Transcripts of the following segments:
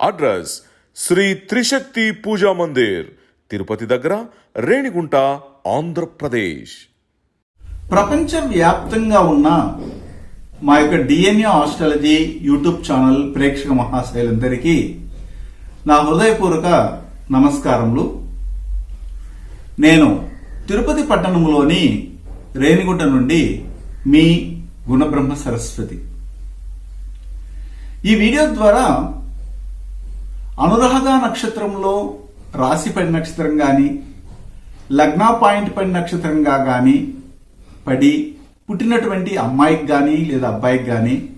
Address Shri Trishakti Puja Mandir Tirupati దగ్గర రేణిగుంట ఆంధ్రప్రదేశ్. ప్రపంచ వ్యాప్తంగా ఉన్న మా యొక్క డిఎన్ఏ ఆస్ట్రాలజీ యూట్యూబ్ ఛానల్ ప్రేక్షక మహాశైలందరికీ నా హృదయపూర్వక నమస్కారములు. నేను తిరుపతి పట్టణంలోని రేణిగుంట నుండి మీ గుణబ్రహ్మ సరస్వతి. ఈ వీడియో ద్వారా అనురాధ నక్షత్రంలో రాశిపడి నక్షత్రం కానీ లగ్న పాయింట్ పడి నక్షత్రంగా కానీ పడి పుట్టినటువంటి అమ్మాయికి కానీ లేదా అబ్బాయికి కానీ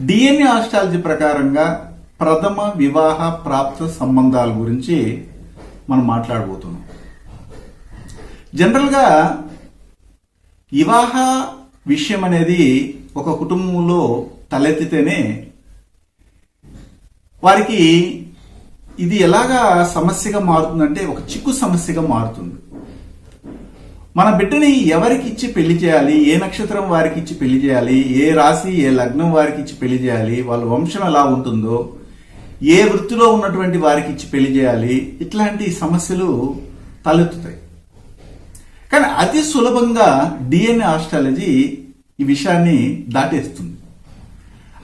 డిఎన్ఏ ఆస్ట్రాలజీ ప్రకారంగా ప్రథమ వివాహ ప్రాప్త సంబంధాల గురించి మనం మాట్లాడబోతున్నాం. జనరల్గా వివాహ విషయం అనేది ఒక కుటుంబంలో తలెత్తితేనే వారికి ఇది ఎలాగా సమస్యగా మారుతుందంటే ఒక చిక్కు సమస్యగా మారుతుంది. మన బిడ్డని ఎవరికి ఇచ్చి పెళ్ళి చేయాలి? ఏ నక్షత్రం వారికి ఇచ్చి పెళ్ళి చేయాలి? ఏ రాశి ఏ లగ్నం వారికి ఇచ్చి పెళ్ళి చేయాలి? వాళ్ళ వంశం ఎలా ఉంటుందో? ఏ వృత్తిలో ఉన్నటువంటి వారికి ఇచ్చి పెళ్ళి చేయాలి? ఇట్లాంటి సమస్యలు తలెత్తుతాయి. కానీ అతి సులభంగా డిఎన్ఏ ఆస్ట్రాలజీ ఈ విషయాన్ని దాటేస్తుంది.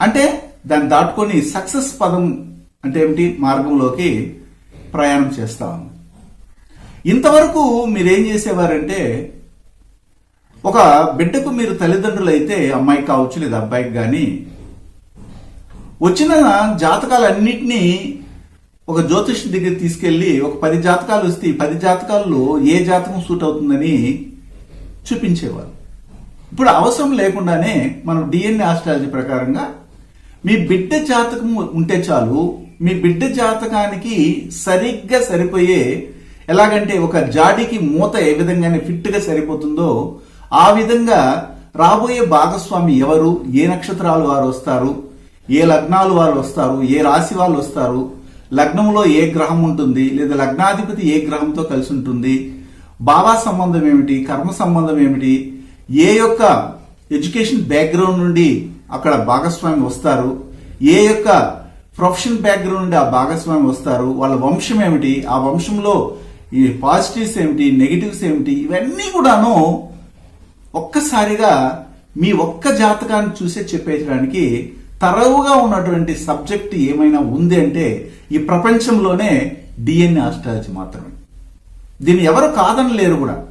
అంటే దాన్ని దాటుకొని సక్సెస్ పదం అంటే ఏమిటి? మార్గంలోకి ప్రయాణం చేస్తా ఉంది. ఇంతవరకు మీరేం చేసేవారంటే ఒక బిడ్డకు మీరు తల్లిదండ్రులు అయితే అమ్మాయి కావచ్చు లేదా అబ్బాయికి కానీ వచ్చిన జాతకాలన్నింటినీ ఒక జ్యోతిష్ దగ్గర తీసుకెళ్ళి ఒక పది జాతకాలు వస్తే ఈ పది జాతకాల్లో ఏ జాతకం సూట్ అవుతుందని చూపించేవారు. ఇప్పుడు అవసరం లేకుండానే మనం డిఎన్ఏ ఆస్ట్రాలజీ ప్రకారంగా మీ బిడ్డ జాతకం ఉంటే చాలు మీ బిడ్డ జాతకానికి సరిగ్గా సరిపోయే ఎలాగంటే ఒక జాడికి మూత ఏ విధంగానే ఫిట్గా సరిపోతుందో ఆ విధంగా రాబోయే భాగస్వామి ఎవరు? ఏ నక్షత్రాలు వారు వస్తారు? ఏ లగ్నాలు వారు వస్తారు? ఏ రాశి వాళ్ళు వస్తారు? లగ్నంలో ఏ గ్రహం ఉంటుంది? లేదా లగ్నాధిపతి ఏ గ్రహంతో కలిసి ఉంటుంది? బాబా సంబంధం ఏమిటి? కర్మ సంబంధం ఏమిటి? ఏ యొక్క ఎడ్యుకేషన్ బ్యాక్గ్రౌండ్ నుండి అక్కడ భాగస్వామి వస్తారు? ఏ యొక్క ప్రొఫెషనల్ బ్యాక్గ్రౌండ్ నుండి ఆ భాగస్వామి వస్తారు. వాళ్ళ వంశం ఏమిటి? ఆ వంశంలో ఈ పాజిటివ్స్ ఏమిటి? నెగిటివ్స్ ఏమిటి? ఇవన్నీ కూడాను ఒక్కసారిగా మీ ఒక్క జాతకాన్ని చూసే చెప్పేయడానికి తరవుగా ఉన్నటువంటి సబ్జెక్ట్ ఏమైనా ఉంది అంటే ఈ ప్రపంచంలోనే డిఎన్ఏ ఆస్ట్రాలజీ మాత్రమే. దీన్ని ఎవరు కాదని లేరు కూడా.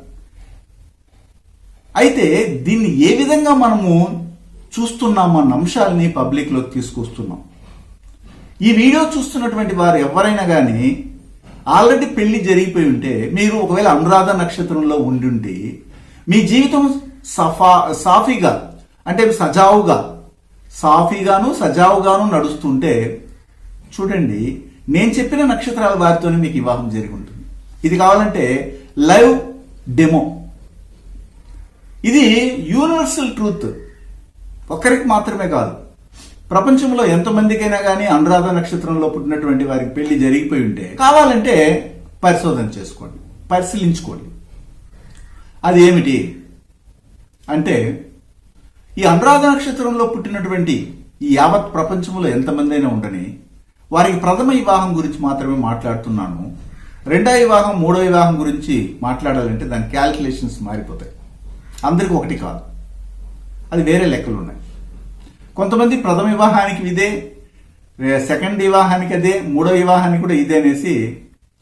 అయితే దీన్ని ఏ విధంగా మనము చూస్తున్నాం అన్న అంశాలని పబ్లిక్లోకి తీసుకొస్తున్నాం. ఈ వీడియో చూస్తున్నటువంటి వారు ఎవరైనా కానీ ఆల్రెడీ పెళ్ళి జరిగిపోయి ఉంటే మీరు ఒకవేళ అనురాధ నక్షత్రంలో ఉండుంటే మీ జీవితం సఫా సాఫీగా అంటే సజావుగా సాఫీగాను సజావుగాను నడుస్తుంటే చూడండి నేను చెప్పిన నక్షత్రాల వారితోనే మీకు వివాహం జరిగి ఉంటుంది. ఇది కావాలంటే లైవ్ డెమో. ఇది యూనివర్సల్ ట్రూత్. ఒక్కరికి మాత్రమే కాదు. ప్రపంచంలో ఎంతమందికైనా కానీ అనురాధ నక్షత్రంలో పుట్టినటువంటి వారికి పెళ్ళి జరిగిపోయి ఉంటే కావాలంటే పరిశోధన చేసుకోండి పరిశీలించుకోండి. అది ఏమిటి అంటే ఈ అనురాధ నక్షత్రంలో పుట్టినటువంటి ఈ యావత్ ప్రపంచంలో ఎంతమంది అయినా ఉండని వారికి ప్రథమ వివాహం గురించి మాత్రమే మాట్లాడుతున్నాను. రెండో వివాహం మూడో వివాహం గురించి మాట్లాడాలంటే దాని క్యాల్కులేషన్స్ మారిపోతాయి. అందరికి ఒకటి కాదు. అది వేరే లెక్కలు ఉన్నాయి కొంతమంది ప్రథమ వివాహానికి ఇదే సెకండ్ వివాహానికి అదే మూడో వివాహానికి కూడా ఇదే అనేసి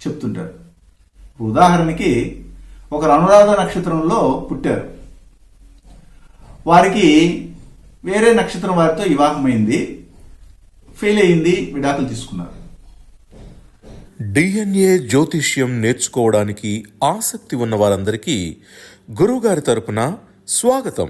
చెప్తుంటారు. ఉదాహరణకి ఒకరు అనురాధ నక్షత్రంలో పుట్టారు. వారికి వేరే నక్షత్రం వారితో వివాహమైంది ఫెయిల్ అయింది విడాకులు తీసుకున్నారు. డిఎన్ఏ జ్యోతిష్యం నేర్చుకోవడానికి ఆసక్తి ఉన్న వారందరికీ గురువుగారి తరపున స్వాగతం.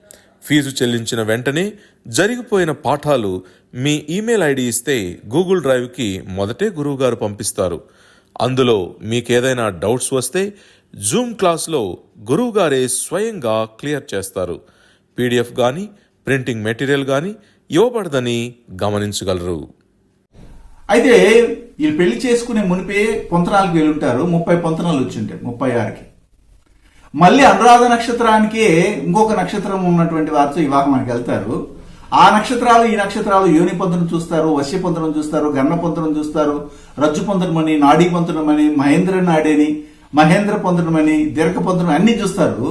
ఫీజు చెల్లించిన వెంటనే జరిగిపోయిన పాఠాలు మీ ఈమెయిల్ ఐడి ఇస్తే గూగుల్ డ్రైవ్కి మొదటే గురువుగారు పంపిస్తారు. అందులో మీకేదైనా డౌట్స్ వస్తే జూమ్ క్లాస్లో గురువుగారే స్వయంగా క్లియర్ చేస్తారు. పీడిఎఫ్ కానీ ప్రింటింగ్ మెటీరియల్ కానీ ఇవ్వబడదని గమనించగలరు. అయితే వీళ్ళు పెళ్ళి చేసుకునే మునిపే పొంతనాలకు వెళ్ళుంటారు. ముప్పై పొంతనాలు వచ్చింటాయి. ముప్పై ఆరుకి. మళ్ళీ అనురాధ నక్షత్రానికే ఇంకొక నక్షత్రం ఉన్నటువంటి వారితో వివాహానికి వెళ్తారు. ఆ నక్షత్రాలు ఈ నక్షత్రాలు యోని పంతులను చూస్తారు వశ్య పంతులను చూస్తారు గన్న పంతులను చూస్తారు రజ్జు పొంతనమని నాడీ పొంతనమని మహేంద్ర నాడేని మహేంద్ర పొంతనమని దీర్ఘ పొంతనం అన్ని చూస్తారు.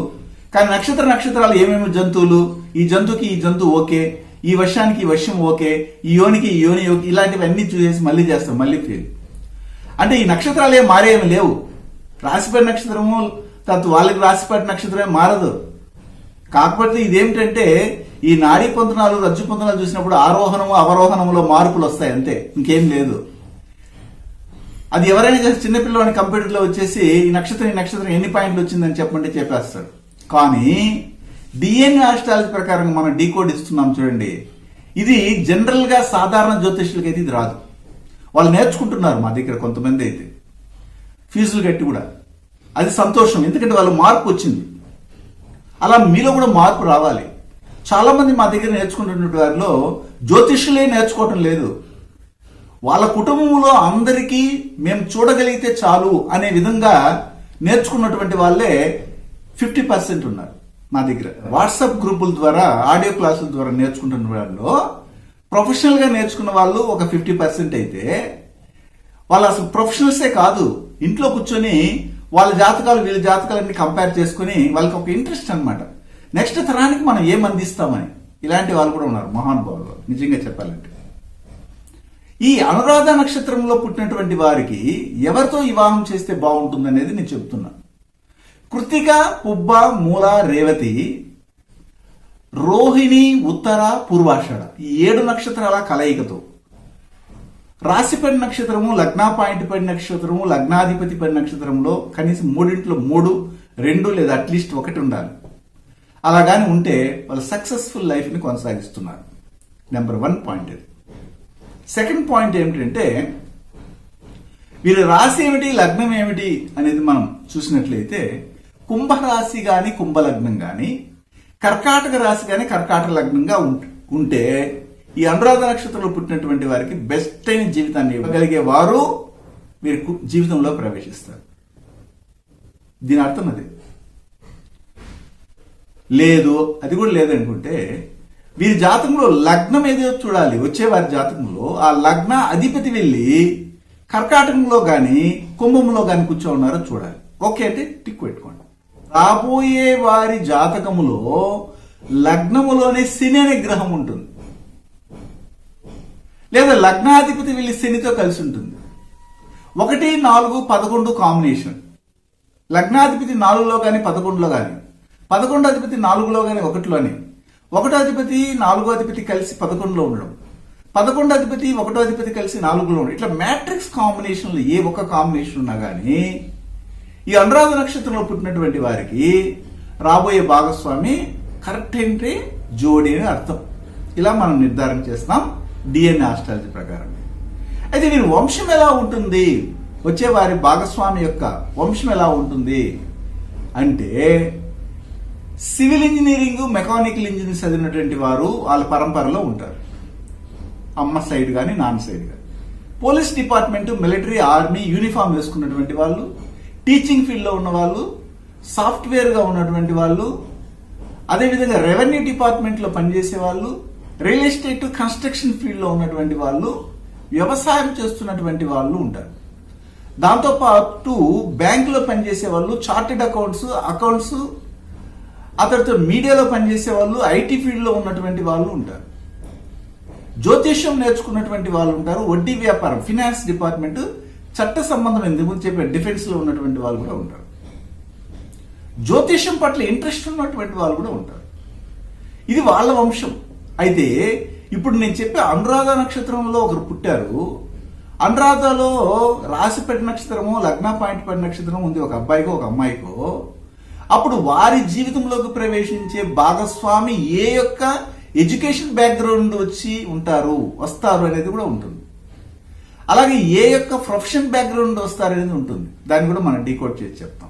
కానీ నక్షత్ర నక్షత్రాలు ఏమేమి జంతువులు? ఈ జంతువుకి ఈ జంతువు ఓకే ఈ వర్షానికి ఈ వర్షం ఓకే ఈ యోనికి ఈ యోని ఓకే ఇలాంటివన్నీ చూసేసి మళ్ళీ చేస్తాం మళ్ళీ ఫెయిల్ అంటే ఈ నక్షత్రాలు ఏం మారేమి లేవు. రాశిపడి నక్షత్రము తర్వాత వాళ్ళకి రాశిపడి నక్షత్రమే మారదు. కాకపోతే ఇదేమిటంటే ఈ నాడీ పొంతనాలు రజ్జు పొంతనాలు చూసినప్పుడు ఆరోహణము అవరోహణములో మార్పులు వస్తాయి అంతే. ఇంకేం లేదు. అది ఎవరైనా చేసి చిన్నపిల్లవాడిని కంప్యూటర్లో వచ్చేసి ఈ నక్షత్రం ఈ నక్షత్రం ఎన్ని పాయింట్లు వచ్చిందని చెప్పంటే చెప్పేస్తాడు. కానీ డిఎన్ఏ ఆస్ట్రాలజీ ప్రకారం మనం డీకోడ్ ఇస్తున్నాం చూడండి. ఇది జనరల్గా సాధారణ జ్యోతిష్యులకి అయితే ఇది రాదు. వాళ్ళు నేర్చుకుంటున్నారు మా దగ్గర కొంతమంది అయితే. ఫీజులు కట్టి కూడా. అది సంతోషం. ఎందుకంటే వాళ్ళ మార్పు వచ్చింది. అలా మీలో కూడా మార్పు రావాలి. చాలామంది మా దగ్గర నేర్చుకుంటున్న వారిలో జ్యోతిష్యులే నేర్చుకోవటం లేదు. వాళ్ళ కుటుంబంలో అందరికీ మేము చూడగలిగితే చాలు అనే విధంగా నేర్చుకున్నటువంటి వాళ్ళే ఫిఫ్టీ పర్సెంట్ ఉన్నారు మా దగ్గర. వాట్సాప్ గ్రూపుల ద్వారా ఆడియో క్లాసుల ద్వారా నేర్చుకుంటున్న వాళ్ళలో ప్రొఫెషనల్గా నేర్చుకున్న వాళ్ళు ఒక ఫిఫ్టీ పర్సెంట్ అయితే వాళ్ళు అసలు ప్రొఫెషనల్సే కాదు. ఇంట్లో కూర్చొని వాళ్ళ జాతకాలు వీళ్ళ జాతకాలన్నీ కంపేర్ చేసుకుని వాళ్ళకి ఒక ఇంట్రెస్ట్ అనమాట నెక్స్ట్ తరానికి మనం ఏం అందిస్తామని? ఇలాంటి వాళ్ళు కూడా ఉన్నారు మహానుభావులు. నిజంగా చెప్పాలంటే. ఈ అనురాధ నక్షత్రంలో పుట్టినటువంటి వారికి ఎవరితో వివాహం చేస్తే బాగుంటుంది అనేది నేను చెప్తున్నా కృతిక పుబ్బ మూల రేవతి రోహిణి ఉత్తర పూర్వాషాఢ ఈ ఏడు నక్షత్రాల కలయికతో. రాశిపడి నక్షత్రము లగ్నా పాయింట్ పడి నక్షత్రము లగ్నాధిపతి పడి నక్షత్రంలో కనీసం మూడింట్లో మూడు రెండు లేదా అట్లీస్ట్ ఒకటి ఉండాలి. అలా కానీ ఉంటే వాళ్ళు సక్సెస్ఫుల్ లైఫ్ని కొనసాగిస్తున్నారు. నెంబర్ వన్ పాయింట్ ఇది. సెకండ్ పాయింట్ ఏమిటంటే వీరి రాశి ఏమిటి లగ్నం ఏమిటి అనేది మనం చూసినట్లయితే కుంభరాశి కానీ కుంభలగ్నం కానీ కర్కాటక రాశి కానీ కర్కాటక లగ్నంగా ఉంటే ఈ అనురాధ నక్షత్రంలో పుట్టినటువంటి వారికి బెస్ట్ అయిన జీవితాన్ని ఇవ్వగలిగే వారు మీరు జీవితంలో ప్రవేశిస్తారు. దీని అర్థం అది. లేదు అది కూడా లేదనుకుంటే వీరి జాతకంలో లగ్నం ఏదో చూడాలి. వచ్చే వారి జాతకంలో ఆ లగ్న అధిపతి వెళ్ళి కర్కాటకంలో కానీ కుంభంలో కానీ కూర్చో ఉన్నారో చూడాలి. ఓకే అంటే టిక్ పెట్టుకోండి. రాబోయే వారి జాతకములో లగ్నములోనే శని అనే గ్రహం ఉంటుంది. లేదా లగ్నాధిపతి వెళ్ళి శనితో కలిసి ఉంటుంది. ఒకటి నాలుగు పదకొండు కాంబినేషన్ లగ్నాధిపతి నాలుగులో కానీ పదకొండులో కానీ పదకొండు అధిపతి నాలుగులో కానీ ఒకటిలోని. ఒకటో అధిపతి నాలుగో అధిపతి కలిసి పదకొండులో ఉండడం. పదకొండు అధిపతి ఒకటో అధిపతి కలిసి నాలుగులో ఉండడం. ఇట్లా మ్యాట్రిక్స్ కాంబినేషన్లో ఏ ఒక్క కాంబినేషన్ ఉన్నా కానీ ఈ అనురాధ నక్షత్రంలో పుట్టినటువంటి వారికి రాబోయే భాగస్వామి కరెక్ట్ ఏంటి జోడి అని అర్థం. ఇలా మనం నిర్ధారణ చేస్తాం డిఎన్ఏ ఆస్ట్రాలజీ ప్రకారం అయితే వీరి వంశం ఎలా ఉంటుంది? వచ్చే వారి భాగస్వామి యొక్క వంశం ఎలా ఉంటుంది? అంటే సివిల్ ఇంజనీరింగ్ మెకానికల్ ఇంజనీరింగ్ చదివినటువంటి వారు వాళ్ళ పరంపరలో ఉంటారు. అమ్మ సైడ్ కానీ నాన్న సైడ్ కానీ police department military army uniform వేసుకున్నటువంటి వాళ్ళు టీచింగ్ ఫీల్డ్లో ఉన్న వాళ్ళు సాఫ్ట్వేర్గా ఉన్నటువంటి వాళ్ళు అదేవిధంగా రెవెన్యూ డిపార్ట్మెంట్లో పనిచేసే వాళ్ళు రియల్ ఎస్టేట్ కన్స్ట్రక్షన్ ఫీల్డ్లో ఉన్నటువంటి వాళ్ళు వ్యవసాయం చేస్తున్నటువంటి వాళ్ళు ఉంటారు. దాంతోపాటు బ్యాంకులో పనిచేసే వాళ్ళు చార్టెడ్ అకౌంట్స్ అకౌంట్స్ ఆ తర్వాత మీడియాలో పనిచేసే వాళ్ళు ఐటీ ఫీల్డ్లో ఉన్నటువంటి వాళ్ళు ఉంటారు. జ్యోతిష్యం నేర్చుకున్నటువంటి వాళ్ళు ఉంటారు వడ్డీ వ్యాపారం ఫినాన్స్ డిపార్ట్మెంట్ చట్ట సంబంధం ఎందుకు చెప్పే డిఫెన్స్లో ఉన్నటువంటి వాళ్ళు కూడా ఉంటారు. జ్యోతిష్యం పట్ల ఇంట్రెస్ట్ ఉన్నటువంటి వాళ్ళు కూడా ఉంటారు. ఇది వాళ్ళ వంశం. అయితే ఇప్పుడు నేను చెప్పే అనురాధ నక్షత్రంలో ఒకరు పుట్టారు. అనురాధలో రాశిపెట్టి నక్షత్రము లగ్న పాయింట్ పడి నక్షత్రం ఉంది ఒక అబ్బాయికో ఒక అమ్మాయికో. అప్పుడు వారి జీవితంలోకి ప్రవేశించే భాగస్వామి ఏ యొక్క ఎడ్యుకేషన్ బ్యాక్గ్రౌండ్ వచ్చి ఉంటారు వస్తారు అనేది కూడా ఉంటుంది. అలాగే ఏ యొక్క ప్రొఫెషన్ బ్యాక్గ్రౌండ్ వస్తారు అనేది ఉంటుంది. దాన్ని కూడా మనం డీకోడ్ చేసి చెప్తాం.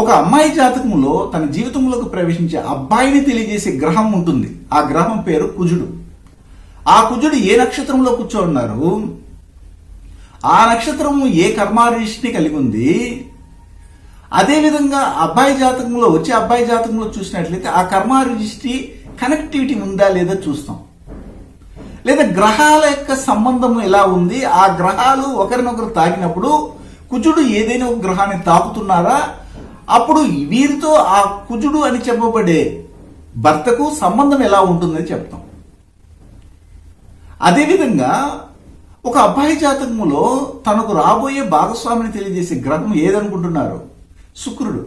ఒక అమ్మాయి జాతకంలో తన జీవితంలోకి ప్రవేశించే అబ్బాయిని తెలియజేసే గ్రహం ఉంటుంది. ఆ గ్రహం పేరు కుజుడు. ఆ కుజుడు ఏ నక్షత్రంలో కూర్చోన్నారు ఆ నక్షత్రము ఏ కర్మారీషిని కలిగి ఉంది? అదేవిధంగా అబ్బాయి జాతకంలో వచ్చే అబ్బాయి జాతకంలో చూసినట్లయితే ఆ కర్మారిష్టి కనెక్టివిటీ ఉందా లేదా చూస్తాం. లేదా గ్రహాల యొక్క సంబంధం ఎలా ఉంది? ఆ గ్రహాలు ఒకరినొకరు తాకినప్పుడు కుజుడు ఏదైనా ఒక గ్రహాన్ని తాకుతున్నారా? అప్పుడు వీరితో ఆ కుజుడు అని చెప్పబడే భర్తకు సంబంధం ఎలా ఉంటుందని చెప్తాం. అదేవిధంగా ఒక అబ్బాయి జాతకములో తనకు రాబోయే భాగస్వామిని తెలియజేసే గ్రహం ఏదనుకుంటున్నారు? శుక్రుడు.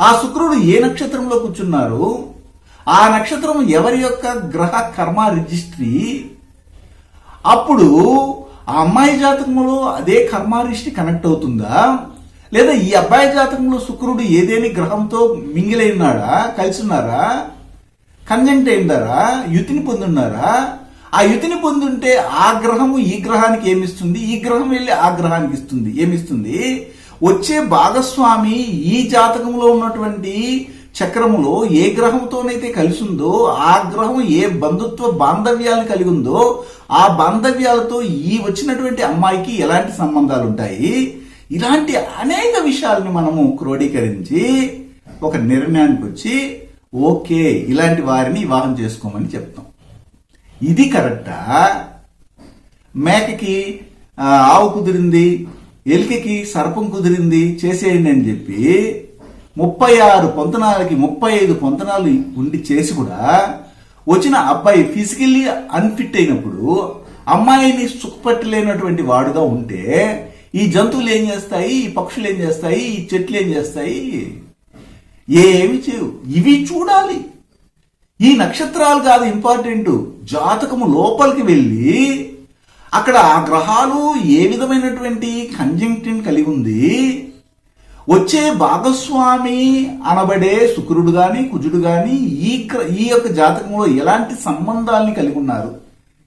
ఆ శుక్రుడు ఏ నక్షత్రంలో కూర్చున్నారు ఆ నక్షత్రం ఎవరి యొక్క గ్రహ కర్మ రిజిస్ట్రీ అప్పుడు ఆ అమ్మాయి జాతకంలో అదే కర్మారిష్టి కనెక్ట్ అవుతుందా? లేదా ఈ అబ్బాయి జాతకంలో శుక్రుడు ఏదేని గ్రహంతో మింగిలైనాడా కలిసి ఉన్నారా కంజంక్ట్ అయిందారా? యుతిని పొందున్నారా? ఆ యుతిని పొందుంటే ఆ గ్రహము ఈ గ్రహానికి ఏమిస్తుంది? ఈ గ్రహం వెళ్ళి ఆ గ్రహానికి ఇస్తుంది. ఏమిస్తుంది? వచ్చే భాగస్వామి ఈ జాతకంలో ఉన్నటువంటి చక్రములో ఏ గ్రహంతోనైతే కలిసి ఉందో ఆ గ్రహం ఏ బంధుత్వ బాంధవ్యాలు కలిగి ఉందో ఆ బాంధవ్యాలతో ఈ వచ్చినటువంటి అమ్మాయికి ఎలాంటి సంబంధాలు ఉంటాయి ఇలాంటి అనేక విషయాలను మనము క్రోడీకరించి ఒక నిర్ణయానికి వచ్చి ఓకే ఇలాంటి వారిని వివాహం చేసుకోమని చెప్తాం. ఇది కరెక్టా? మేకకి ఆవు కుదిరింది ఎలికకి సర్పం కుదిరింది చేసేయండి అని చెప్పి ముప్పై ఆరు పొంతనాలకి ముప్పై ఐదు పొంతనాలు ఉండి చేసి కూడా వచ్చిన అబ్బాయి ఫిజికల్లీ అన్ఫిట్ అయినప్పుడు అమ్మాయిని సుఖపట్టలేనటువంటి వాడుగా ఉంటే ఈ జంతువులు ఏం చేస్తాయి? ఈ పక్షులు ఏం చేస్తాయి? ఈ చెట్లు ఏం చేస్తాయి? ఏమి చేయవు. ఇవి చూడాలి. ఈ నక్షత్రాలు కాదు ఇంపార్టెంట్. జాతకము లోపలికి వెళ్ళి అక్కడ ఆ గ్రహాలు ఏ విధమైనటువంటి కంజంక్షన్ కలిగి ఉంది? వచ్చే భాగస్వామి అనబడే శుక్రుడు గాని కుజుడు గాని ఈ ఈ యొక్క జాతకంలో ఎలాంటి సంబంధాలని కలిగి ఉన్నారు?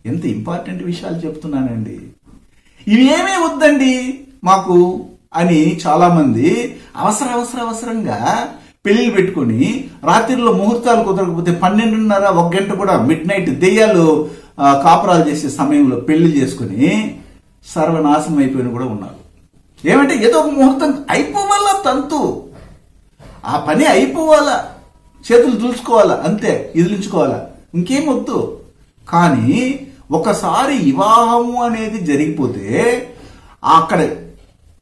ఎంత ఇంపార్టెంట్ విషయాలు చెప్తున్నానండి. ఇవేమీ వద్దండి మాకు అని చాలా మంది అవసర అవసర అవసరంగా పెళ్ళిళ్ళు పెట్టుకొని రాత్రిలో ముహూర్తాలు కుదరకపోతే పన్నెండున్నర ఒక గంట కూడా మిడ్ నైట్ దెయ్యాలు కాపురాలు చేసే సమయంలో పెళ్ళి చేసుకుని సర్వనాశనం అయిపోయిన కూడా ఉన్నారు. ఏమంటే ఏదో ఒక ముహూర్తం అయిపోవాలా తంతు? ఆ పని అయిపోవాలా? చేతులు దులుచుకోవాలా? అంతే ఇదిలించుకోవాలా? ఇంకేం వద్దు. కానీ ఒకసారి వివాహము అనేది జరిగిపోతే అక్కడ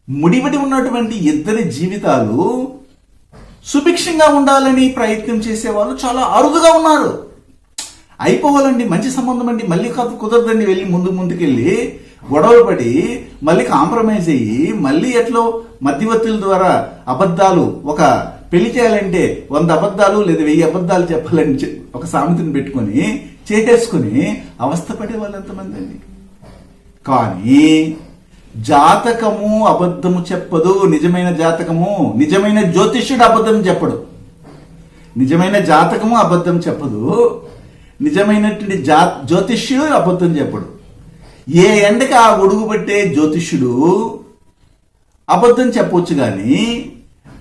ముడిపడి ఉన్నటువంటి ఇద్దరి జీవితాలు సుభిక్షంగా ఉండాలని ప్రయత్నం చేసేవాళ్ళు చాలా అరుదుగా ఉన్నారు. అయిపోవాలండి మంచి సంబంధం అండి మళ్ళీ కాదు కుదరదండి వెళ్ళి ముందు ముందుకెళ్ళి గొడవలు పడి మళ్ళీ కాంప్రమైజ్ అయ్యి మళ్ళీ ఎట్లో మధ్యవర్తుల ద్వారా అబద్ధాలు ఒక పెళ్ళి చేయాలంటే వంద అబద్ధాలు లేదా వెయ్యి అబద్ధాలు చెప్పాలని ఒక సామెతను పెట్టుకొని చేసేసుకుని అవస్థ పడే వాళ్ళు ఎంతమంది అండి? కానీ జాతకము అబద్ధము చెప్పదు నిజమైన జాతకము నిజమైన జ్యోతిష్యుడు అబద్ధం చెప్పడు. నిజమైన జాతకము అబద్ధం చెప్పదు నిజమైనటువంటి జా జ్యోతిష్యుడు అబద్ధం చెప్పడు. ఏ ఎండకి ఆ గొడుగు పట్టే జ్యోతిష్యుడు అబద్ధం చెప్పొచ్చు కానీ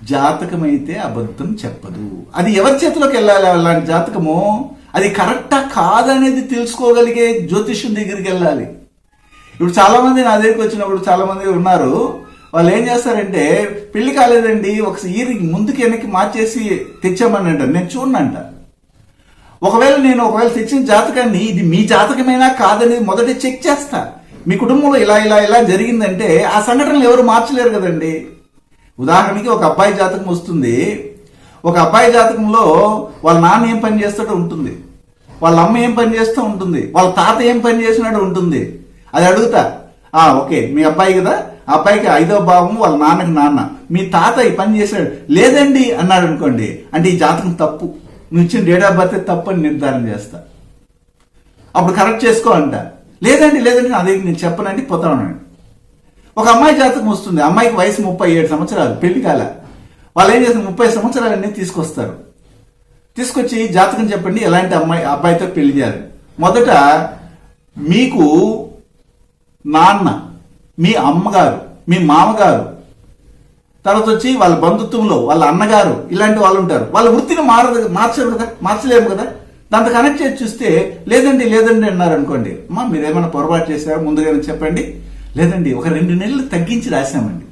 జాతకమైతే అబద్ధం చెప్పదు. అది ఎవరి చేతిలోకి వెళ్ళాలి అలాంటి జాతకము? అది కరెక్టా కాదనేది తెలుసుకోగలిగే జ్యోతిష్యం దగ్గరికి వెళ్ళాలి. ఇప్పుడు చాలామంది నా దగ్గరికి వచ్చినప్పుడు చాలామంది ఉన్నారు. వాళ్ళు ఏం చేస్తారంటే పెళ్ళి కాలేదండి ఒక ఇయర్ ముందుకు వెనక్కి మార్చేసి తెచ్చామని అంటారు నేను చూడనంట. ఒకవేళ నేను ఒకవేళ తెచ్చిన జాతకాన్ని ఇది మీ జాతకమైనా కాదనేది మొదట చెక్ చేస్తా. మీ కుటుంబంలో ఇలా ఇలా ఇలా జరిగిందంటే ఆ సంఘటనలు ఎవరు మార్చలేరు కదండి. ఉదాహరణకి ఒక అబ్బాయి జాతకం వస్తుంది. ఒక అబ్బాయి జాతకంలో వాళ్ళ నాన్న ఏం పని చేస్తాడో ఉంటుంది. వాళ్ళ అమ్మ ఏం పని చేస్తూ ఉంటుంది. వాళ్ళ తాత ఏం పని చేసినాడు ఉంటుంది. అది అడుగుతా. ఆ ఓకే మీ అబ్బాయి కదా? అబ్బాయికి ఐదో భావం వాళ్ళ నాన్నకి నాన్న. మీ తాత ఈ పని చేశాడు. లేదండి అన్నాడు అనుకోండి. అంటే ఈ జాతకం తప్పు. నువ్వు ఇచ్చిన డేట్ ఆఫ్ బర్త్ తప్పు అని నిర్ధారణ చేస్తా. అప్పుడు కరెక్ట్ చేసుకో అంట. లేదండి లేదండి అదే నేను చెప్పనండి పోతా ఉన్నాను ఒక అమ్మాయి జాతకం వస్తుంది. అమ్మాయికి వయసు ముప్పై ఏడు సంవత్సరాలు పెళ్ళి కాల. వాళ్ళు ఏం చేస్తారు? ముప్పై సంవత్సరాలన్నీ తీసుకొస్తారు. తీసుకొచ్చి జాతకం చెప్పండి ఎలాంటి అమ్మాయి అబ్బాయితో పెళ్ళి చేయాలి. మొదట మీకు నాన్న మీ అమ్మగారు మీ మామగారు తర్వాత వచ్చి వాళ్ళ బంధుత్వంలో వాళ్ళ అన్నగారు ఇలాంటి వాళ్ళు ఉంటారు. వాళ్ళ వృత్తిని మారదు మార్చరు కదా మార్చలేము కదా? దాంతో కనెక్ట్ చేసి చూస్తే లేదండి లేదండి అన్నారు అనుకోండి అమ్మా మీరు ఏమైనా పొరపాటు చేశారా? ముందుగానే చెప్పండి. లేదండి ఒక రెండు నెలలు తగ్గించి రాశామండి.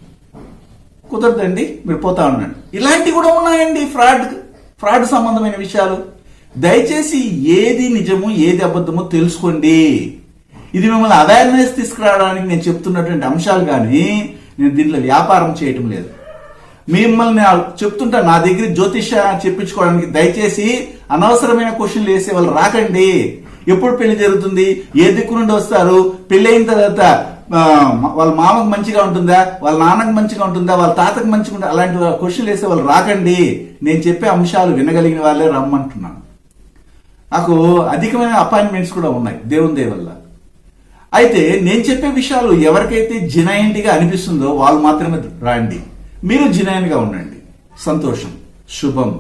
కుదరదండి మీరు పోతా ఉన్నాడు ఇలాంటివి కూడా ఉన్నాయండి ఫ్రాడ్ ఫ్రాడ్ సంబంధమైన విషయాలు. దయచేసి ఏది నిజము ఏది అబద్ధమో తెలుసుకోండి. ఇది మిమ్మల్ని అవేర్నెస్ తీసుకురావడానికి నేను చెప్తున్నటువంటి అంశాలు కానీ నేను దీంట్లో వ్యాపారం చేయటం లేదు. మిమ్మల్ని చెప్తుంటా నా దగ్గర జ్యోతిష చెప్పించుకోవడానికి దయచేసి అనవసరమైన క్వశ్చన్లు వేసే వాళ్ళు రాకండి. ఎప్పుడు పెళ్ళి జరుగుతుంది ఏ దిక్కు నుండి వస్తారు పెళ్ళి అయిన తర్వాత వాళ్ళ మామకు మంచిగా ఉంటుందా? వాళ్ళ నాన్నకు మంచిగా ఉంటుందా? వాళ్ళ తాతకు మంచిగా ఉంటుందా? అలాంటి క్వశ్చన్లు వేసే వాళ్ళు రాకండి. నేను చెప్పే అంశాలు వినగలిగిన వాళ్ళే రమ్మంటున్నాను. నాకు అధికమైన అపాయింట్మెంట్స్ కూడా ఉన్నాయి దేవుని దేవల్ల అయితే నేను చెప్పే విషయాలు ఎవరికైతే జినయంట్గా అనిపిస్తుందో వాళ్ళు మాత్రమే రాండి. మీరు జినైన్గా ఉండండి. సంతోషం. శుభం.